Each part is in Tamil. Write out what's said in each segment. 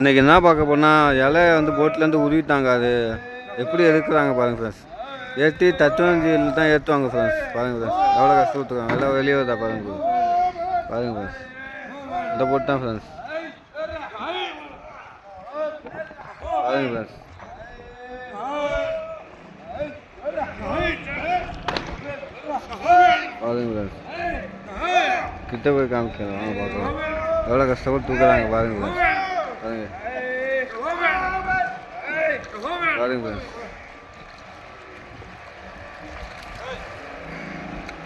இன்றைக்கி என்ன பார்க்க போனால் இலை வந்து போட்லேருந்து உருவிட்டாங்க அது. எப்படி எடுக்கிறாங்க பாருங்கள் ஃப்ரெண்ட்ஸ் ஏற்றி தத்துவஞ்சியில் தான் ஏற்றுவாங்க ஃப்ரெண்ட்ஸ் பாருங்கள் ஃப்ரெண்ட்ஸ் எவ்வளோ கஷ்டப்பட்டுருக்காங்க எல்லாம் வெளியே வருதா பாருங்க பாருங்கள் ஃப்ரெண்ட்ஸ் இந்த போட்டு தான் ஃப்ரெண்ட்ஸ் பாருங்கள் ஃப்ரெண்ட்ஸ் பாருங்க ஃப்ரெண்ட்ஸ் கிட்ட போய் காமிக்கலாம் வாங்க பார்க்கலாம். எவ்வளோ கஷ்டப்பட்டு தூக்குறாங்க பாருங்க ஃப்ரெண்ட்ஸ் பாருங்க. பாருங்க ஃப்ரெண்ட்ஸ்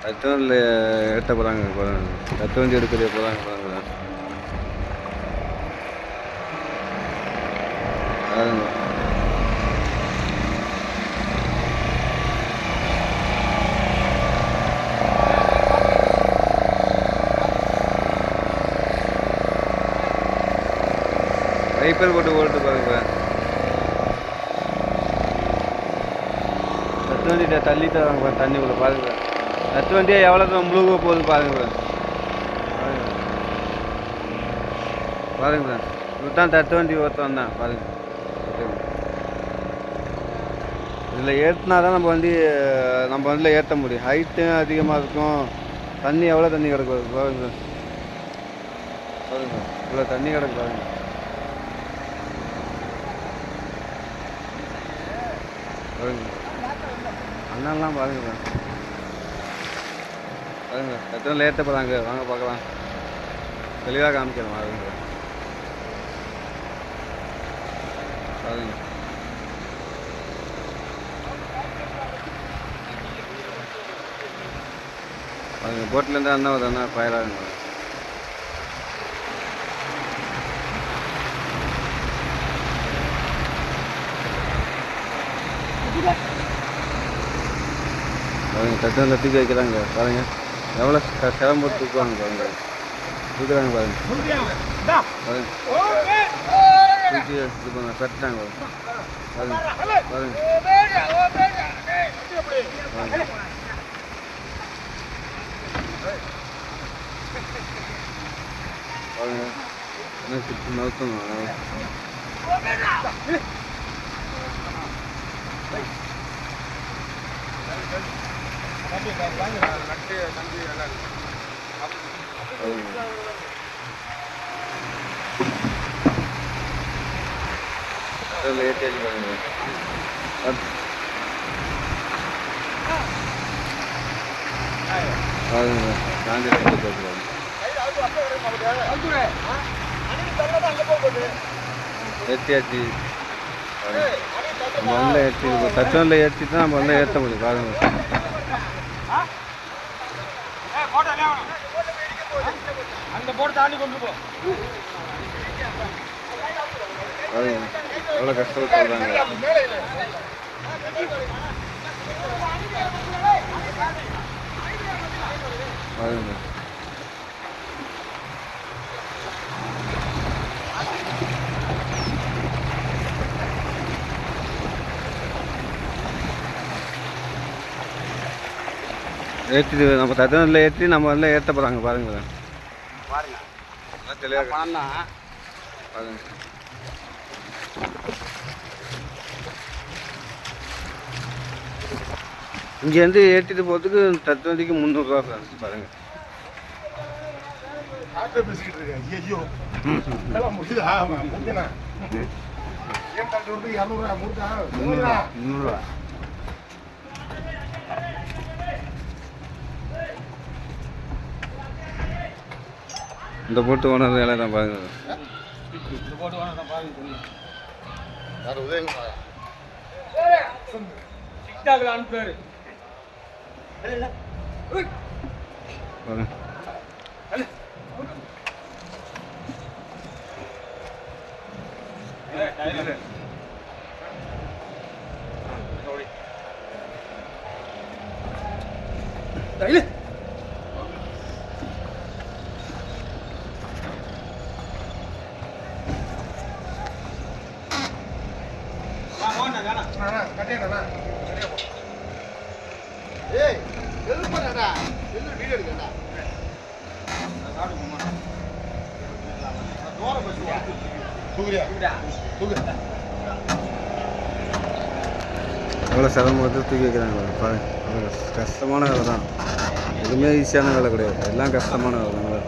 தத்துவண்டில் ஏற்ற போகிறாங்க பாருங்க தத்துவண்டி எடுக்கிறது போகிறாங்க பாருங்க வைப்பர் போட்டு ஓட்டு பாருங்க. தத்து வண்டிகிட்ட தள்ளி தராங்க பாருங்க தண்ணி உள்ள பாருங்க. தத்து வண்டியை எவ்வளோ தூரம் முழுக போகுது பாருங்க. பாருங்க. சார் இது தான் தத்து வண்டி ஒருத்தன் தான். பாருங்க. இதில் ஏற்றினா தான் நம்ம வந்து நம்ம வந்து ஏற்ற முடியும். ஹைட்டும் அதிகமாக இருக்கும். தண்ணி எவ்வளோ தண்ணி கிடக்கு பாருங்க. பாருங்க. இவ்வளோ தண்ணி கிடக்கு பாருங்க. பாருங்க. அண்ணன்லாம் பாருங்க பாருங்க. எத்தனை லேட்டாக போகிறாங்க வாங்க பார்க்கலாம். தெளிவாக காமிக்கணும் பாருங்க. பாருங்க. பாருங்க போட்டிலேருந்து அண்ணா ஒரு அண்ணா ஃபயராகுங்க பாருங்க தட்டு தூக்கி வைக்கிறாங்க பாருங்க. எவ்வளோ சிரமம் போட்டு தூக்குவாங்க பாருங்க. தூக்குறாங்க பாருங்க. பாருங்க. தூக்கி இது பண்ண கட்டுறாங்க. பாருங்க பாருங்க. பாருங்க. பாருங்க. என்ன சுற்றி நவுத்தணும் பாருங்க லேட் ஆகி பாருங்க அப்- பாருங்க காந்தி பாருங்க ஏற்றியாச்சு நம்ம வந்து ஏற்றி தச்சோனில் ஏற்றி தான் நம்ம வந்து ஏற்ற முடியும். பாருங்க. அந்த போட்டு தாண்டி கொண்டு போ. எவ்வளோ கஷ்டப்பட்டு சொல்கிறாங்க பாருங்க. ஏற்றி நம்ம தத்தனில் ஏற்றி நம்ம வந்து ஏற்ற போகிறாங்க பாருங்க. பாருங்க தெளிவாக பாருங்க. இங்கேருந்து ஏற்றிட்டு போகிறதுக்கு தத்துவண்டிக்கு முந்நூறுரூவா பாருங்க. ஆட்டோ இந்த போட்டு ஓனர் வேலை தான் பாருங்க. இந்த ஏய் எது பண்ணடா. எது வீடியோ எடுக்கடா. தோற பஸ் தூக்குறியா? தூக்கு. எவ்வளோ சிரமம் வந்து தூக்கி வைக்கிறாங்க பாருங்க. அவ்வளோ கஷ்டமான வேலை தான். எதுவுமே ஈஸியான வேலை கிடையாது. எல்லாம் கஷ்டமான வேலை